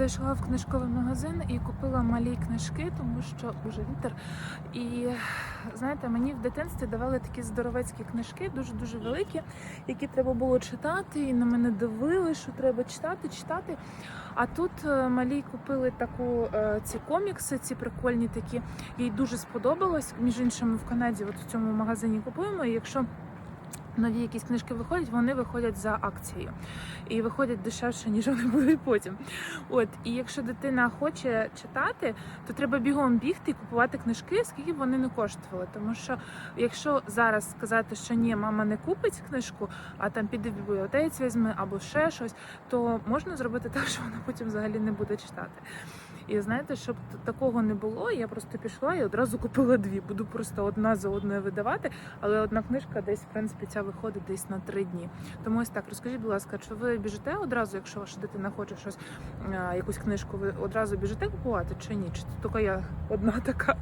Зайшла в книжковий магазин і купила малі книжки, тому що уже вітер. І знаєте, мені в дитинстві давали такі здоровецькі книжки, дуже дуже великі, які треба було читати. І на мене дивили, що треба читати, читати. А тут е, малі купили таку е, ці комікси, ці прикольні такі. Їй дуже сподобалось. Між іншим, в Канаді, от в цьому магазині купуємо. І якщо нові якісь книжки виходять, вони виходять за акцією і виходять дешевше, ніж вони були потім. От і якщо дитина хоче читати, то треба бігом бігти і купувати книжки, скільки б вони не коштували. Тому що якщо зараз сказати, що ні, мама не купить книжку, а там піде в бібліотеці візьме або ще щось, то можна зробити так, що вона потім взагалі не буде читати. І знаєте, щоб такого не було, я просто пішла і одразу купила дві. Буду просто одна за одною видавати, але одна книжка десь, в принципі, ця виходить десь на три дні. Тому ось так, розкажіть, будь ласка, чи ви біжите одразу, якщо ваша дитина хоче щось, якусь книжку, ви одразу біжите купувати чи ні? Чи тільки я одна така?